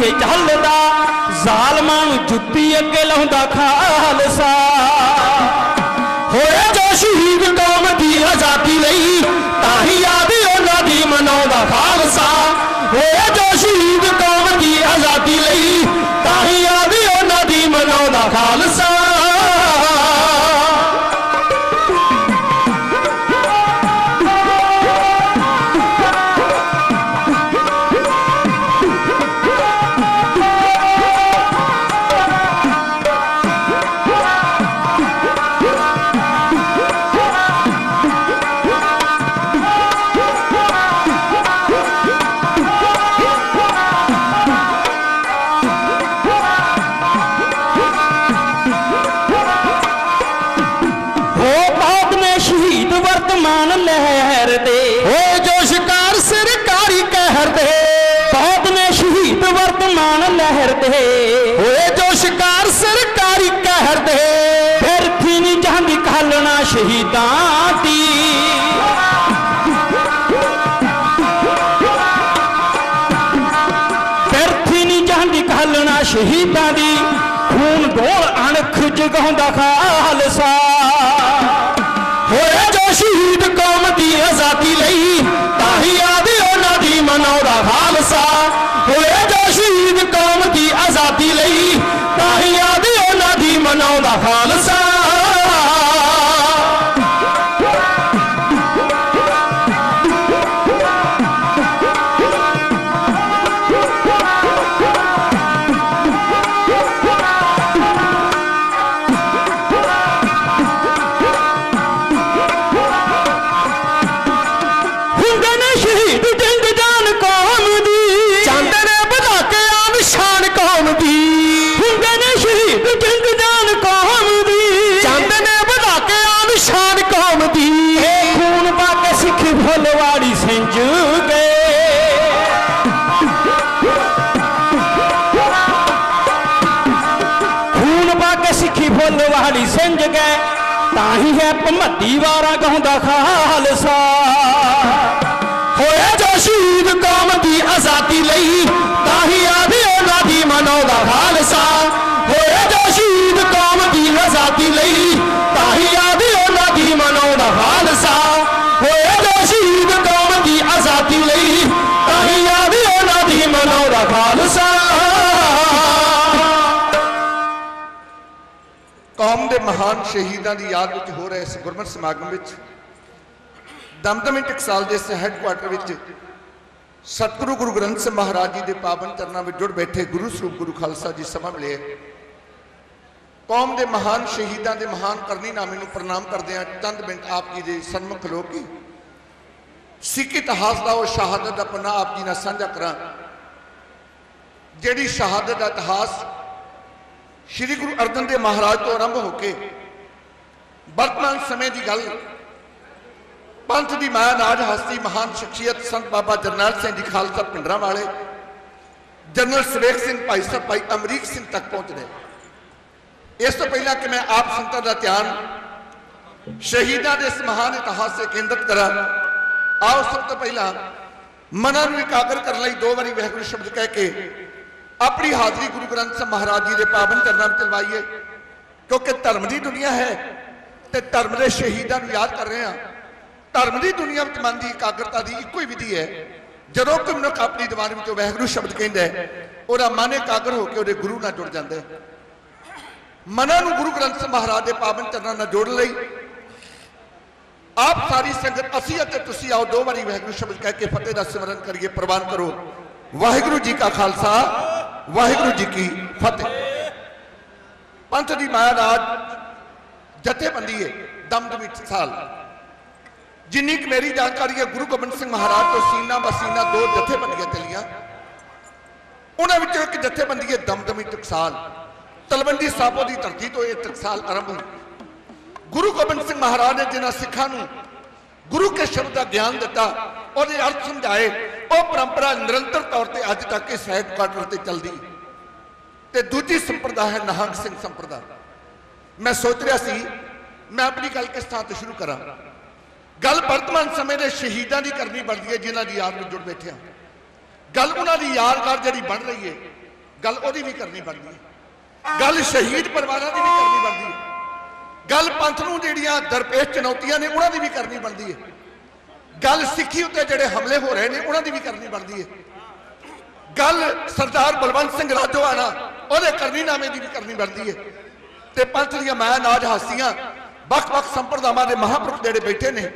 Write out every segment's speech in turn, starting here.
ਮਸੀਹ ਚੱਲਦਾ ਜ਼ਾਲਮਾਂ ਨੂੰ ਜੁੱਤੀ ਅੱਗੇ ਲਾਉਂਦਾ ਖਾਲਸਾ। ਅਣਖ ਜਗਾਉਂਦਾ ਖਾਲਸਾ ਤਾਂ ਹੀ ਹੈ ਭਮੱਦੀ ਵਾਰਾ ਗਾਉਂਦਾ ਖਾਲਸਾ। ਮਹਾਨ ਸ਼ਹੀਦਾਂ ਦੀ ਯਾਦ ਵਿੱਚ ਹੋ ਰਹੇ ਇਸ ਗੁਰਮਤਿ ਸਮਾਗਮ ਵਿੱਚ। ਦਮਦਮੀ ਟਕਸਾਲ ਦੇ ਇਸ ਹੈੱਡਕੁਆਟਰ ਵਿੱਚ ਸਤਿਗੁਰੂ ਗੁਰੂ ਗ੍ਰੰਥ ਸਾਹਿਬ ਮਹਾਰਾਜ ਜੀ ਦੇ ਪਾਵਨ ਚਰਨਾਂ ਵਿੱਚ ਜੁੜ ਬੈਠੇ ਗੁਰੂ ਸਰੂਪ ਗੁਰੂ ਖਾਲਸਾ ਜੀ ਸਮਾਂ ਮਿਲੇ ਕੌਮ ਦੇ ਮਹਾਨ ਸ਼ਹੀਦਾਂ ਦੇ ਮਹਾਨ ਕਰਨੀ ਨਾਮੇ ਨੂੰ ਪ੍ਰਣਾਮ ਕਰਦੇ ਹਾਂ। ਚੰਦ ਮਿੰਟ ਆਪ ਜੀ ਦੇ ਸਨਮੁਖ ਖਲੋ ਸਿੱਖ ਇਤਿਹਾਸ ਦਾ ਉਹ ਸ਼ਹਾਦਤ ਦਾ ਪੰਨਾ ਆਪ ਜੀ ਨਾਲ ਸਾਂਝਾ ਕਰਾਂ। ਜਿਹੜੀ ਸ਼ਹਾਦਤ ਦਾ ਇਤਿਹਾਸ ਸ਼੍ਰੀ ਗੁਰੂ ਅਰਜਨ ਦੇਵ ਮਹਾਰਾਜ ਤੋਂ ਆਰੰਭ ਹੋ ਕੇ ਵਰਤਮਾਨ ਸਮੇਂ ਦੀ ਗੱਲ, ਪੰਥ ਦੀ ਮਾਇਆ ਨਾਜ ਹਸਤੀ, ਮਹਾਨ ਸ਼ਖਸੀਅਤ ਸੰਤ ਬਾਬਾ ਜਰਨੈਲ ਸਿੰਘ ਜੀ ਖਾਲਸਾ ਪਿੰਡਰਾਂ ਵਾਲੇ ਜਨਰਲ ਸਵੇਕ ਸਿੰਘ ਭਾਈ ਸਾਹਿਬ, ਭਾਈ ਅਮਰੀਕ ਸਿੰਘ ਤੱਕ ਪਹੁੰਚਦੇ। ਇਸ ਤੋਂ ਪਹਿਲਾਂ ਕਿ ਮੈਂ ਆਪ ਸੰਤਾਂ ਦਾ ਧਿਆਨ ਸ਼ਹੀਦਾਂ ਦੇ ਇਸ ਮਹਾਨ ਇਤਿਹਾਸ ਤੇ ਕੇਂਦਰਿਤ ਕਰਾਂ, ਆਓ ਸਭ ਤੋਂ ਪਹਿਲਾਂ ਮਨਾਂ ਨੂੰ ਇਕਾਗਰ ਕਰਨ ਲਈ ਦੋ ਵਾਰੀ ਵਹਿਗੁਰੂ ਸ਼ਬਦ ਕਹਿ ਕੇ ਆਪਣੀ ਹਾਜ਼ਰੀ ਗੁਰੂ ਗ੍ਰੰਥ ਸਾਹਿਬ ਮਹਾਰਾਜ ਜੀ ਦੇ ਪਾਵਨ ਚਰਨਾਂ ਵਿੱਚ ਲਵਾਈਏ, ਕਿਉਂਕਿ ਧਰਮ ਦੀ ਦੁਨੀਆ ਹੈ ਤੇ ਧਰਮ ਦੇ ਸ਼ਹੀਦਾਂ ਨੂੰ ਯਾਦ ਕਰ ਰਹੇ ਹਾਂ। ਧਰਮ ਦੀ ਦੁਨੀਆ ਵਿੱਚ ਮਨ ਦੀ ਇਕਾਗਰਤਾ ਦੀ ਇੱਕੋ ਹੀ ਵਿਧੀ ਹੈ। ਜਦੋਂ ਕੋਈ ਮਨੁੱਖ ਆਪਣੀ ਦੀਵਾਨ ਵਿੱਚੋਂ ਵਾਹਿਗੁਰੂ ਸ਼ਬਦ ਕਹਿੰਦਾ ਹੈ, ਉਹਦਾ ਮਨ ਇਕਾਗਰ ਹੋ ਕੇ ਉਹਦੇ ਗੁਰੂ ਨਾਲ ਜੁੜ ਜਾਂਦਾ ਹੈ। ਮਨਾਂ ਨੂੰ ਗੁਰੂ ਗ੍ਰੰਥ ਸਾਹਿਬ ਮਹਾਰਾਜ ਦੇ ਪਾਵਨ ਚਰਨਾਂ ਨਾਲ ਜੋੜਨ ਲਈ ਆਪ ਸਾਰੀ ਸੰਗਤ, ਅਸੀਂ ਅਤੇ ਤੁਸੀਂ ਆਓ, ਦੋ ਵਾਰੀ ਵਾਹਿਗੁਰੂ ਸ਼ਬਦ ਕਹਿ ਕੇ ਫਤਿਹ ਦਾ ਸਿਮਰਨ ਕਰੀਏ, ਪ੍ਰਵਾਨ ਕਰੋ। ਵਾਹਿਗੁਰੂ ਜੀ ਕਾ ਖਾਲਸਾ। ਵਾਹਿਗੁਰੂ ਜੀ ਕੀ ਫਤਿਹ। ਪੰਥ ਦੀ ਮਾਇਆ ਰਾਜ ਜਥੇਬੰਦੀ ਹੈ ਦਮਦਮੀ ਸਾਲ। ਜਿੰਨੀ ਕੁ ਮੇਰੀ ਜਾਣਕਾਰੀ ਹੈ, ਗੁਰੂ ਗੋਬਿੰਦ ਸਿੰਘ ਮਹਾਰਾਜ ਤੋਂ ਸੀਨਾ ਬਸੀਨਾ ਦੋ ਜਥੇਬੰਦੀਆਂ ਚੱਲੀਆਂ। ਉਹਨਾਂ ਵਿੱਚੋਂ ਇੱਕ ਜਥੇਬੰਦੀ ਹੈ ਦਮਦਮੀ ਟਕਸਾਲ ਤਲਵੰਡੀ ਸਾਬੋ ਦੀ ਧਰਤੀ ਤੋਂ ਇਹ ਟਕਸਾਲ ਆਰੰਭ ਹੋਈ। ਗੁਰੂ ਗੋਬਿੰਦ ਸਿੰਘ ਮਹਾਰਾਜ ਨੇ ਜਿਨ੍ਹਾਂ ਸਿੱਖਾਂ ਨੂੰ ਗੁਰੂ ਕੇ ਸ਼ਬਦ ਦਾ ਗਿਆਨ ਦਿੱਤਾ, ਉਹਦੇ ਅਰਥ ਸਮਝਾਏ। ਉਹ ਪਰੰਪਰਾ ਨਿਰੰਤਰ ਤੌਰ ਤੇ ਅੱਜ ਤੱਕ ਇਸ ਹੈੱਡਕੁਆਟਰ ਤੇ ਚੱਲਦੀ ਤੇ ਦੂਜੀ ਸੰਪਰਦਾ ਹੈ ਨਹੰਗ ਸਿੰਘ ਸੰਪਰਦਾ ਮੈਂ ਸੋਚ ਰਿਹਾ ਸੀ, ਮੈਂ ਆਪਣੀ ਗੱਲ ਕਿਸ ਥਾਂ ਤੋਂ ਸ਼ੁਰੂ ਕਰਾਂ? ਗੱਲ ਵਰਤਮਾਨ ਸਮੇਂ ਦੇ ਸ਼ਹੀਦਾਂ ਦੀ ਕਰਨੀ ਬਣਦੀ ਹੈ, ਜਿਨ੍ਹਾਂ ਦੀ ਯਾਦ ਵਿੱਚ ਜੁੜ ਬੈਠੇ ਹਾਂ। ਗੱਲ ਉਹਨਾਂ ਦੀ ਯਾਦਗਾਰ ਜਿਹੜੀ ਬਣ ਰਹੀ ਹੈ, ਗੱਲ ਉਹਦੀ ਵੀ ਕਰਨੀ ਬਣਦੀ ਹੈ। ਗੱਲ ਸ਼ਹੀਦ ਪਰਿਵਾਰਾਂ ਦੀ ਵੀ ਕਰਨੀ ਬਣਦੀ ਹੈ। ਗੱਲ ਪੰਥ ਨੂੰ ਜਿਹੜੀਆਂ ਦਰਪੇਸ਼ ਚੁਣੌਤੀਆਂ ਨੇ, ਉਹਨਾਂ ਦੀ ਵੀ ਕਰਨੀ ਬਣਦੀ ਹੈ। ਗੱਲ ਸਿੱਖੀ ਉੱਤੇ ਜਿਹੜੇ ਹਮਲੇ ਹੋ ਰਹੇ ਨੇ, ਉਹਨਾਂ ਦੀ ਵੀ ਕਰਨੀ ਬਣਦੀ ਹੈ ਗੱਲ ਸਰਦਾਰ ਬਲਵੰਤ ਸਿੰਘ ਰਾਜੋਆਣਾ, ਉਹਦੇ ਕਰਨੀਨਾਮੇ ਦੀ ਵੀ ਕਰਨੀ ਬਣਦੀ ਹੈ ਤੇ ਪੰਥ ਦੀਆਂ ਮਾਇਆ ਨਾਜ ਹਾਸੀਆਂ, ਵੱਖ-ਵੱਖ ਸੰਪਰਦਾਵਾਂ ਦੇ ਮਹਾਂਪੁਰਖ ਜਿਹੜੇ ਬੈਠੇ ਨੇ,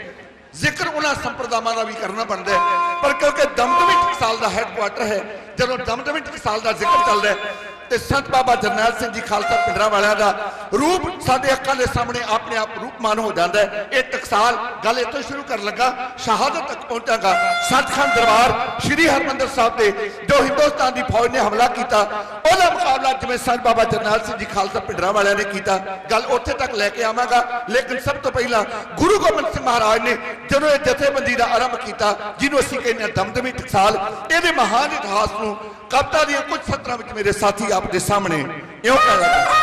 ਜ਼ਿਕਰ ਉਹਨਾਂ ਸੰਪਰਦਾਵਾਂ ਦਾ ਵੀ ਕਰਨਾ ਬਣਦਾ ਪਰ ਕਿਉਂਕਿ ਦਮਦਮੀ ਟਕਸਾਲ ਦਾ ਹੈੱਡਕੁਆਟਰ ਹੈ, ਜਦੋਂ ਦਮਦਮੀ ਟਕਸਾਲ ਦਾ ਜ਼ਿਕਰ ਚੱਲਦਾ ਹੈ ਤੇ ਸੰਤ ਬਾਬਾ ਜਰਨੈਲ ਸਿੰਘ ਜੀ ਖਾਲਸਾ ਪਿੰਡਰਾ ਵਾਲਿਆਂ ਦਾ ਰੂਪ ਸਾਡੇ ਅੱਖਾਂ ਦੇ ਸਾਹਮਣੇ ਆਪਣੇ ਆਪ ਰੂਪਮਾਨ ਹੋ ਜਾਂਦਾ ਹੈ। ਇਹ ਟਕਸਾਲ ਗੱਲ ਇੱਥੋਂ ਸ਼ੁਰੂ ਕਰਨ ਲੱਗਾ, ਸ਼ਹਾਦਤ ਤੱਕ ਪਹੁੰਚਾਂਗਾ। ਸੱਚਖੰਡ ਦਰਬਾਰ ਸ੍ਰੀ ਹਰਮੰਦਰ ਸਾਹਿਬ ਤੇ ਜੋ ਹਿੰਦੁਸਤਾਨ ਦੀ ਫੌਜ ਨੇ ਹਮਲਾ ਕੀਤਾ, ਉਹਦਾ ਮੁਕਾਬਲਾ ਜਿਵੇਂ ਸੰਤ ਬਾਬਾ ਜਰਨੈਲ ਸਿੰਘ ਜੀ ਖਾਲਸਾ ਪਿੰਡਰਾ ਵਾਲਿਆਂ ਨੇ ਕੀਤਾ। ਗੱਲ ਉੱਥੇ ਤੱਕ ਲੈ ਕੇ ਆਵਾਂਗਾ। ਲੇਕਿਨ ਸਭ ਤੋਂ ਪਹਿਲਾਂ ਗੁਰੂ ਗੋਬਿੰਦ ਸਿੰਘ ਮਹਾਰਾਜ ਨੇ ਜਦੋਂ ਇਹ ਜਥੇਬੰਦੀ ਦਾ ਆਰੰਭ ਕੀਤਾ, ਜਿਹਨੂੰ ਅਸੀਂ ਕਹਿੰਦੇ ਹਾਂ ਦਮਦਮੀ ਟਕਸਾਲ ਇਹਦੇ ਮਹਾਨ ਇਤਿਹਾਸ ਨੂੰ ਕਵਿਤਾ ਦੀਆਂ ਕੁਝ ਸਤਰਾਂ ਵਿੱਚ ਮੇਰੇ ਸਾਥੀ ਆਪ ਦੇ ਸਾਹਮਣੇ ਇਉਂ ਕਹਿ ਰਹੇ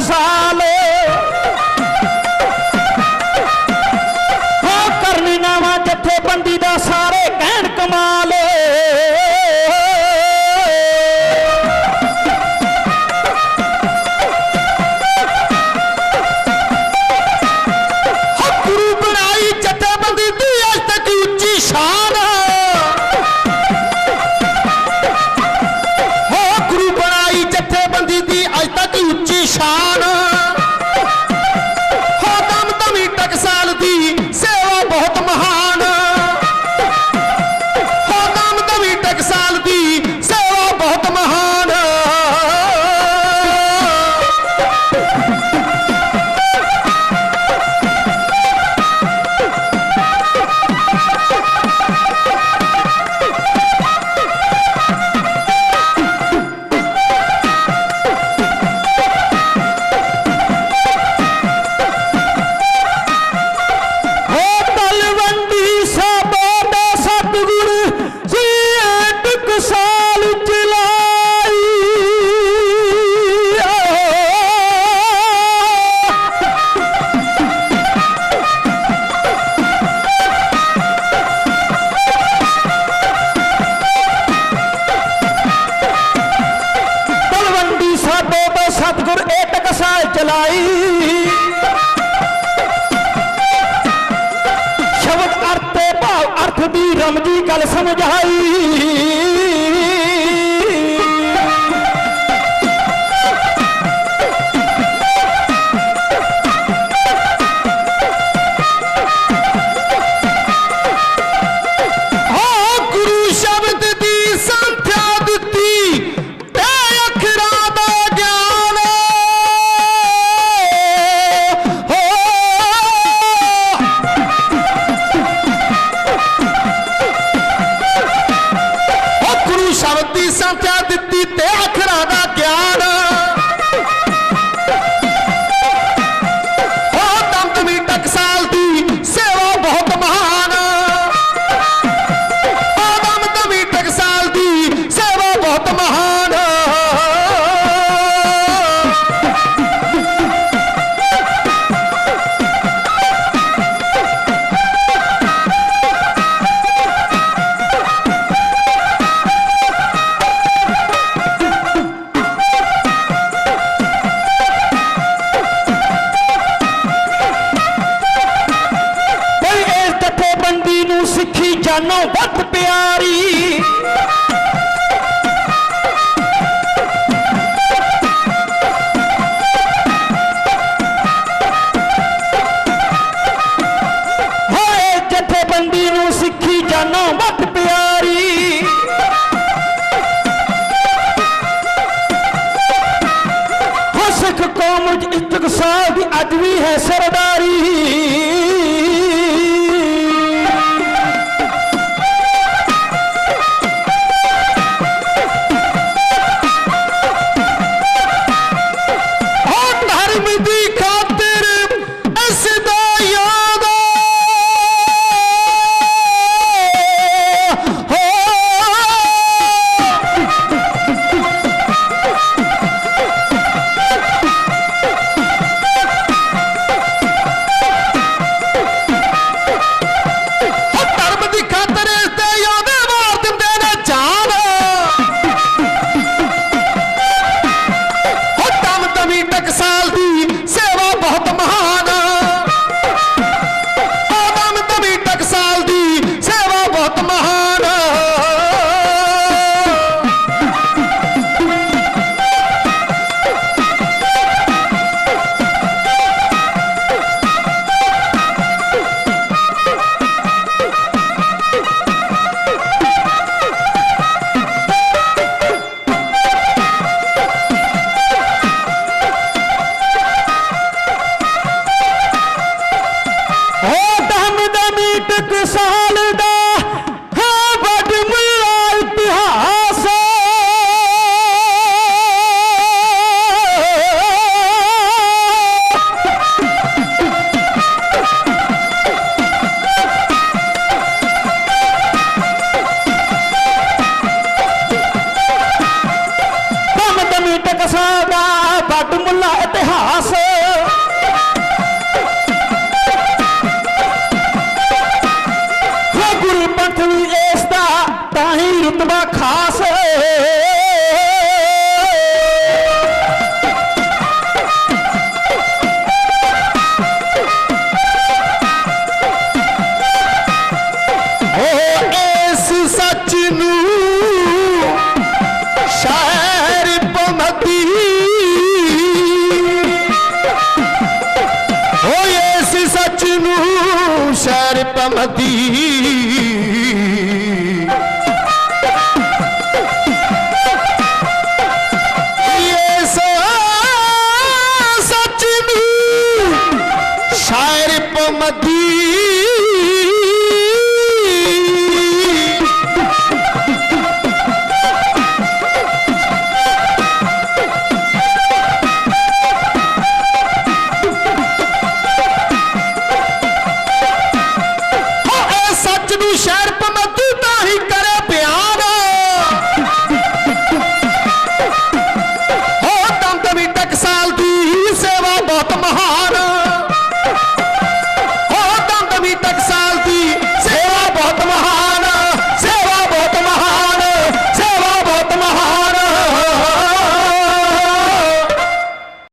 ਕੀਤੀ ਤੱਕ ਉੱਚੀ ਸ਼ਾਨ। ਸਤਿਗੁਰ ਏਟਕ ਸਾਲ ਚਲਾਈ ਸ਼ਬਦ ਅਰਥ ਤੇ ਭਾਵ ਅਰਥ ਦੀ ਰਮਜੀ ਗੱਲ ਸਮਝਾਈ। ਅੱਜ ਵੀ ਹੈ ਸਰਦਾਰੀ।